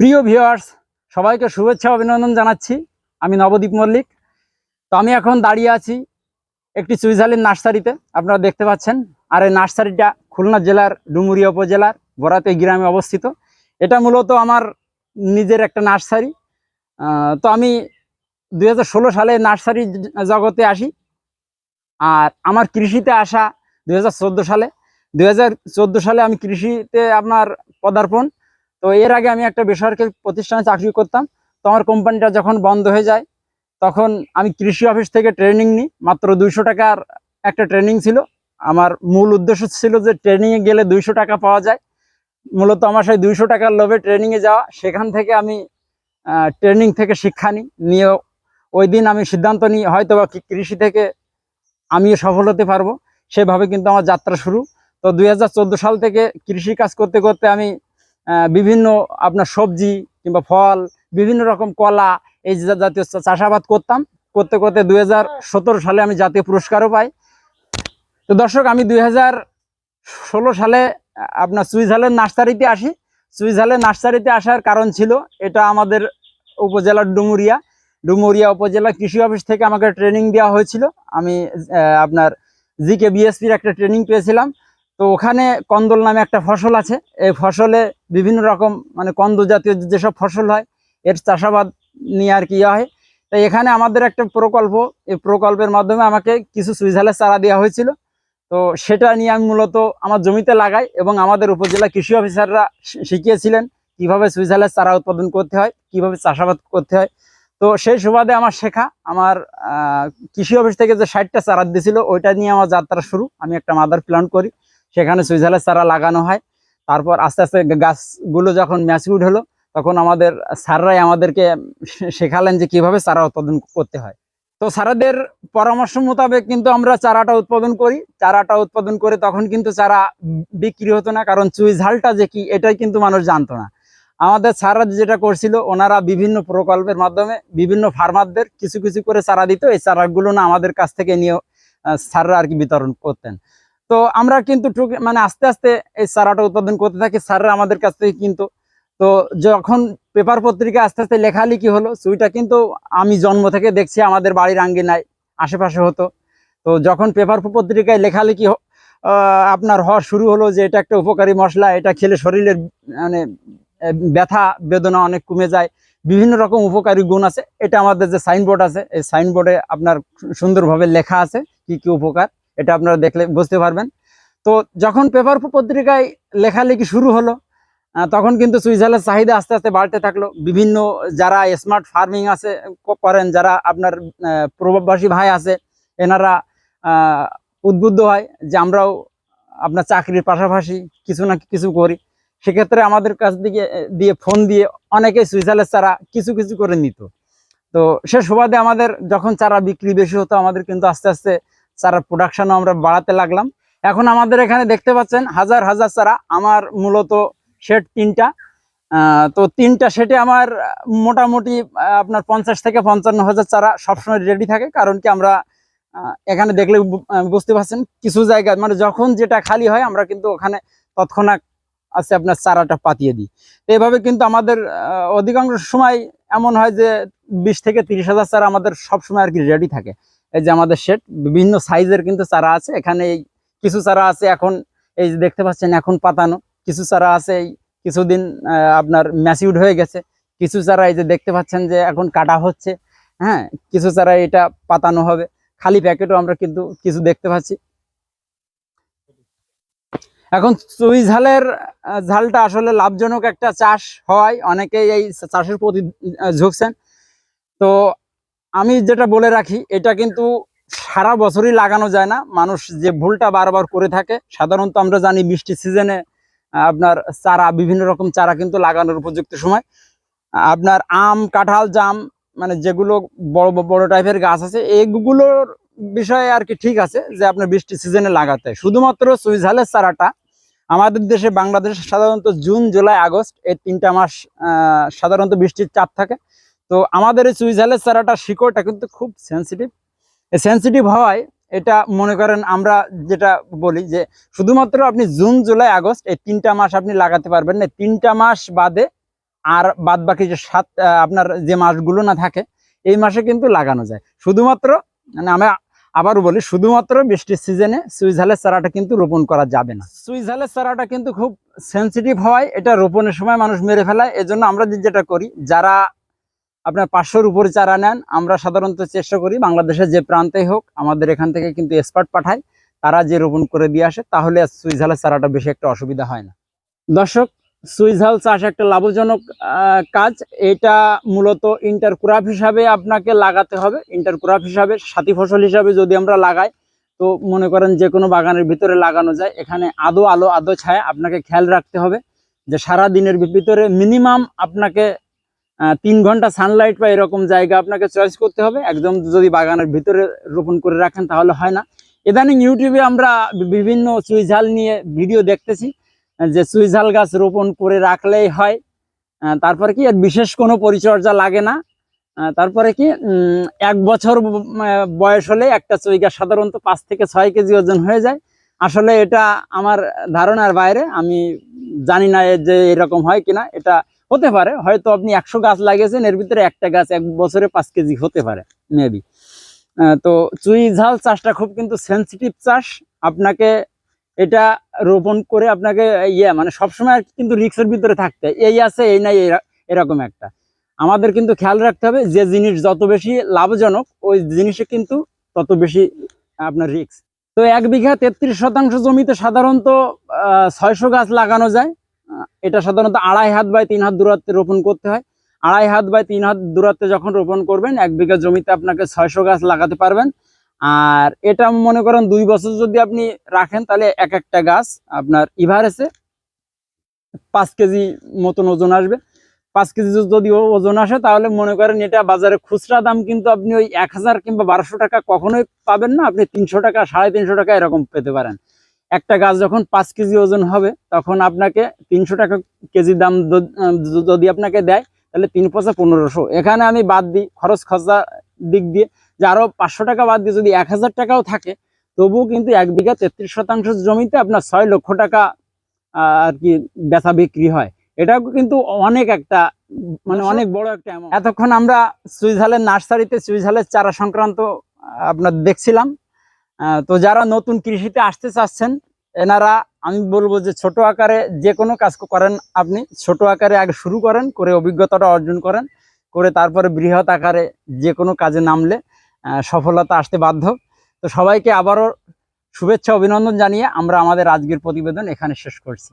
প্রিয় ভিউয়ার্স সবাইকে শুভেচ্ছা, অভিনন্দন জানাচ্ছি। আমি নবদীপ মল্লিক। তো আমি এখন দাঁড়িয়ে আছি একটি সুইজারল্যান্ড নার্সারিতে। আপনারা দেখতে পাচ্ছেন, আর এই নার্সারিটা খুলনা জেলার ডুমুরিয়া উপজেলার বরাতে গ্রামে অবস্থিত। এটা মূলত আমার নিজের একটা নার্সারি। তো আমি দু হাজার ষোলো সালে নার্সারি জগতে আসি, আর আমার কৃষিতে আসা দু হাজার চোদ্দ সালে। দু হাজার চোদ্দ সালে আমি কৃষিতে আপনার পদার্পণ তো এর আগে আমি একটা বেসরকারি প্রতিষ্ঠানে চাকরি করতাম। তো আমার কোম্পানিটা যখন বন্ধ হয়ে যায়, তখন আমি কৃষি অফিস থেকে ট্রেনিং নিই। মাত্র দুইশো টাকার একটা ট্রেনিং ছিল। আমার মূল উদ্দেশ্য ছিল যে ট্রেনিংয়ে গেলে দুইশো টাকা পাওয়া যায়। মূলত আমার সেই দুইশো টাকার লোভে ট্রেনিংয়ে যাওয়া। সেখান থেকে আমি ট্রেনিং থেকে শিক্ষা নিই। নিয়ে ওই দিন আমি সিদ্ধান্ত নিই হয়তো বা কৃষি থেকে আমিও সফল হতে পারব। সেভাবে কিন্তু আমার যাত্রা শুরু। তো দু হাজার চোদ্দ সাল থেকে কৃষি কাজ করতে করতে আমি বিভিন্ন আপনার সবজি কিংবা ফল, বিভিন্ন রকম কলা, এই জাতীয় চাষাবাদ করতাম। করতে করতে দুই হাজার সতেরো সালে আমি জাতীয় পুরস্কারও পাই। তো দর্শক, আমি দুই হাজার ষোলো সালে আপনার সুইজারল্যান্ড নার্সারিতে আসি। সুইজারল্যান্ড নার্সারিতে আসার কারণ ছিল, এটা আমাদের উপজেলার ডুমুরিয়া। ডুমুরিয়া উপজেলা কৃষি অফিস থেকে আমাকে ট্রেনিং দেওয়া হয়েছিল। আমি আপনার জিকে বিএসপির একটা ট্রেনিং পেয়েছিলাম। তো ওখানে কন্দল নামে একটা ফসল আছে। এই ফসলে বিভিন্ন রকম মানে কন্দ জাতীয় যেসব ফসল হয়, এর চাষাবাদ নিয়ে আর কি হয়। তাই এখানে আমাদের একটা প্রকল্প, এই প্রকল্পের মাধ্যমে আমাকে কিছু সুইজারল্যান্ড চারা দেওয়া হয়েছিল। তো সেটা নিয়ে আমি মূলত আমার জমিতে লাগাই এবং আমাদের উপজেলা কৃষি অফিসাররা শিখিয়েছিলেন কীভাবে সুইজারল্যান্ড চারা উৎপাদন করতে হয়, কীভাবে চাষাবাদ করতে হয়। তো সেই সুবাদে আমার শেখা, আমার কৃষি অফিস থেকে যে ষাটটা চারা দিয়েছিল, ওইটা নিয়ে আমার যাত্রা শুরু। আমি একটা মাদার প্ল্যান্ট করি। সেখানে সুইজারল্যান্ড চারা লাগানো হয়। তারপর আস্তে আস্তে গাছগুলো যখন ম্যাচিউড হলো, তখন আমাদের স্যাররাই আমাদেরকে শেখালেন যে কীভাবে চারা উৎপাদন করতে হয়। তো স্যারাদের পরামর্শ মোতাবেক কিন্তু আমরা চারাটা উৎপাদন করি। চারাটা উৎপাদন করে তখন কিন্তু চারা বিক্রি হতো না, কারণ চুই ঝালটা যে কি, এটাই কিন্তু মানুষ জানতো না। আমাদের স্যাররা যেটা করছিল, ওনারা বিভিন্ন প্রকল্পের মাধ্যমে বিভিন্ন ফার্মারদের কিছু কিছু করে চারা দিত। এই চারাগুলো না আমাদের কাছ থেকে নিয়ে স্যাররা আর কি বিতরণ করতেন। তো আমরা কিন্তু মানে আস্তে আস্তে এই চারাটা উৎপাদন করতে থাকি, স্যাররা আমাদের কাছ থেকে কিন্তু, তো যখন পেপার পত্রিকা আস্তে আস্তে লেখালেখি হলো, সুইটা কিন্তু আমি জন্ম থেকে দেখছি, আমাদের বাড়ির আঙ্গিনায়, আশেপাশে হতো। তো যখন পেপার পত্রিকায় লেখালেখি আপনার হওয়া শুরু হলো যে এটা একটা উপকারী মশলা, এটা খেলে শরীরের মানে ব্যথা, বেদনা অনেক কমে যায়, বিভিন্ন রকম উপকারী গুণ আছে, এটা আমাদের যে সাইনবোর্ড আছে, এই সাইনবোর্ডে আপনার সুন্দরভাবে লেখা আছে, কি কি উপকার। এটা আপনারা দেখলে বুঝতে পারবেন। তো যখন পেপার পত্রিকায় লেখালেখি শুরু হলো তখন কিন্তু সুইজারল্যান্ড চাহিদা আস্তে আস্তে বাড়তে থাকল। বিভিন্ন যারা স্মার্ট ফার্মিং আছে করেন, যারা আপনার প্রবাসী ভাই আছে, এনারা উদ্বুদ্ধ হয় যে আমরাও আপনার চাকরির পাশাপাশি কিছু না কিছু করি। সেক্ষেত্রে আমাদের কাছ থেকে দিয়ে ফোন দিয়ে অনেকে সুইজারল্যান্ড চারা কিছু কিছু করে নিত। তো সে সুবাদে আমাদের যখন চারা বিক্রি বেশি হতো, আমাদের কিন্তু আস্তে আস্তে চারা প্রোডাকশনও আমরা বাড়াতে লাগলাম। এখন আমাদের এখানে দেখতে পাচ্ছেন, হাজার হাজার চারা আমার মূলত শেড তিনটা। তো তিনটা সেটে আমার মোটামুটি আপনার পঞ্চাশ থেকে পঞ্চান্ন হাজার চারা সবসময় রেডি থাকে। কারণ কি আমরা এখানে দেখলে বুঝতে পারছেন, কিছু জায়গায় মানে যখন যেটা খালি হয়, আমরা কিন্তু ওখানে তৎক্ষণাৎ আছে আপনার চারাটা পাতিয়ে দিই। তো এভাবে কিন্তু আমাদের অধিকাংশ সময় এমন হয় যে বিশ থেকে তিরিশ হাজার চারা আমাদের সবসময় আর কি রেডি থাকে। এই যে আমাদের সেট বিভিন্ন সাইজের কিন্তু চারা আছে। এখানে এই কিছু চারা আছে এখন, এই যে দেখতে পাচ্ছেন এখন পাতানো। কিছু চারা আছে এই কিছুদিন আপনার ম্যাচিউড হয়ে গেছে। কিছু চারা এই যে দেখতে পাচ্ছেন যে এখন কাটা হচ্ছে। হ্যাঁ কিছু চারা এটা পাতানো হবে। খালি প্যাকেটও আমরা কিন্তু কিছু দেখতে পাচ্ছি। এখন চুই ঝালের ঝালটা আসলে লাভজনক একটা চাষ হয়। অনেকেই এই চাষের প্রতি ঝুঁকছেন। তো আমি যেটা বলে রাখি, এটা কিন্তু সারা বছরই লাগানো যায় না। মানুষ যে ভুলটা বারবার করে থাকে, সাধারণত আমরা জানি বৃষ্টি সিজনে আপনার চারা, বিভিন্ন রকম চারা কিন্তু লাগানোর উপযুক্ত সময়। আপনার আম, কাঁঠাল, জাম মানে যেগুলো বড় বড় টাইপের গাছ আছে, এগুলোর বিষয়ে আর কি ঠিক আছে যে আপনার বৃষ্টি সিজনে লাগাতে। শুধুমাত্র সুইঝালের চারাটা। আমাদের দেশে বাংলাদেশে সাধারণত জুন, জুলাই, আগস্ট এই তিনটা মাস সাধারণত বৃষ্টির চাপ থাকে। তো আমাদের এই সুইঝালের চারাটা শিকড়টা কিন্তু খুব সেন্সিটিভ সেন্সিটিভ হওয়ায় এটা মনে করেন আমরা যেটা বলি যে শুধুমাত্র আপনি জুন, জুলাই, আগস্ট এই তিনটা মাস আপনি লাগাতে পারবেন না। তিনটা মাস বাদে আর বাদ বাকি যে সাত আপনার যে মাসগুলো না থাকে, এই মাসে কিন্তু লাগানো যায়। শুধুমাত্র মানে আমি আবারও বলি, শুধুমাত্র বৃষ্টির সিজনে সুইঝালের চারাটা কিন্তু রোপণ করা যাবে না। সুইঝালের চারাটা কিন্তু খুব সেন্সিটিভ হয়। এটা রোপণের সময় মানুষ মেরে ফেলায়। এজন্য আমরা যেটা করি, যারা আপনার পাঁচশোর উপরে চারা নেন, আমরা সাধারণত চেষ্টা করি বাংলাদেশের যে প্রান্তেই হোক, আমাদের এখান থেকে কিন্তু এক্সপার্ট পাঠায়, তারা যে রোপণ করে দিয়ে আসে, তাহলে সুইঝালের চারাটা বেশি একটা অসুবিধা হয় না। দর্শক সুইঝাল চাষ একটা লাভজনক কাজ, এটা মূলত ইন্টারক্রাপ হিসাবে আপনাকে লাগাতে হবে। ইন্টারক্রাপ হিসাবে, সাথী ফসল হিসাবে যদি আমরা লাগাই, তো মনে করেন যে কোনো বাগানের ভিতরে লাগানো যায়, এখানে আদো আলো, আদো ছায়া আপনাকে খেয়াল রাখতে হবে, যে সারা দিনের ভিতরে মিনিমাম আপনাকে তিন ঘণ্টা সানলাইট বা এরকম জায়গা আপনাকে চয়েস করতে হবে। একদম যদি বাগানের ভিতরে রোপণ করে রাখেন তাহলে হয় না। ইদানিং ইউটিউবে আমরা বিভিন্ন সুইঝাল নিয়ে ভিডিও দেখতেছি, যে সুইঝাল গাছ রোপণ করে রাখলেই হয়। তারপরে কি এর বিশেষ কোনো পরিচর্যা লাগে না। তারপরে কি এক বছর বয়স হলে একটা চুই গাছ সাধারণত পাঁচ থেকে ছয় কেজি ওজন হয়ে যায়। আসলে এটা আমার ধারণার বাইরে, আমি জানি না যে এরকম হয় কিনা। এটা হতে পারে, হয়তো আপনি একশো গাছ লাগিয়েছেন, এর ভিতরে একটা গাছ এক বছরে পাঁচ কেজি হতে পারে মেবি তো চুই ঝাল চাষটা খুব কিন্তু সেন্সিটিভ চাষ। আপনাকে এটা রোপণ করে আপনাকে ইয়ে মানে সবসময় কিন্তু রিক্সের ভিতরে থাকতে এই আছে, এই নাই এরকম একটা। আমাদের কিন্তু খেয়াল রাখতে হবে যে জিনিস যত বেশি লাভজনক, ওই জিনিসে কিন্তু তত বেশি আপনার রিক্স তো এক বিঘা তেত্রিশ শতাংশ জমিতে সাধারণত ছয়শো গাছ লাগানো যায়। এটা সাধারণত আড়াই হাত বাই তিন হাত দূরত্বে রোপণ করতে হয়। আড়াই হাত বাই তিন হাত দূরত্বে যখন রোপণ করবেন, এক বিঘা জমিতে আপনাকে ছয়শো গাছ লাগাতে পারবেন। আর এটা মনে করেন দুই বছর যদি আপনি রাখেন, তাহলে এক একটা গাছ আপনার ইভারেসে পাঁচ কেজি মতন ওজন আসবে। পাঁচ কেজি যদি ওজন আসে, তাহলে মনে করেন এটা বাজারে খুচরা দাম কিন্তু আপনি ওই এক হাজার কিংবা বারোশো টাকা কখনোই পাবেন না। আপনি তিনশো টাকা, সাড়ে তিনশো টাকা এরকম পেতে পারেন। একটা গাছ যখন পাঁচ কেজি ওজন হবে, তখন আপনাকে তিনশো টাকা কেজি দাম যদি আপনাকে দেয়, তাহলে তিন পয়সা পনেরোশো। এখানে আমি বাদ দিই খরচ খরচা দিক দিয়ে, যে আরও পাঁচশো টাকা বাদ দিয়ে যদি এক হাজার টাকাও থাকে, তবুও কিন্তু এক বিঘা তেত্রিশ শতাংশ জমিতে আপনার ছয় লক্ষ টাকা আর কি বেচা বিক্রি হয়। এটাও কিন্তু অনেক একটা মানে অনেক বড় একটা এতক্ষণ আমরা সুইঝালের নার্সারিতে সুইঝালের চারা সংক্রান্ত আপনার দেখছিলাম। তো যারা নতুন কৃষিতে আসতে চাচ্ছেন, এনারা, আমি বলব যে ছোট আকারে যে কোনো কাজ করেন আপনি, ছোট আকারে আগে শুরু করেন, করে অভিজ্ঞতাটা অর্জন করেন, করে তারপরে বৃহৎ আকারে যে কোনো কাজে নামলে সফলতা আসতে বাধ্য। তো সবাইকে আবারও শুভেচ্ছা, অভিনন্দন জানিয়ে আমরা আমাদের আজকের প্রতিবেদন এখানে শেষ করছি।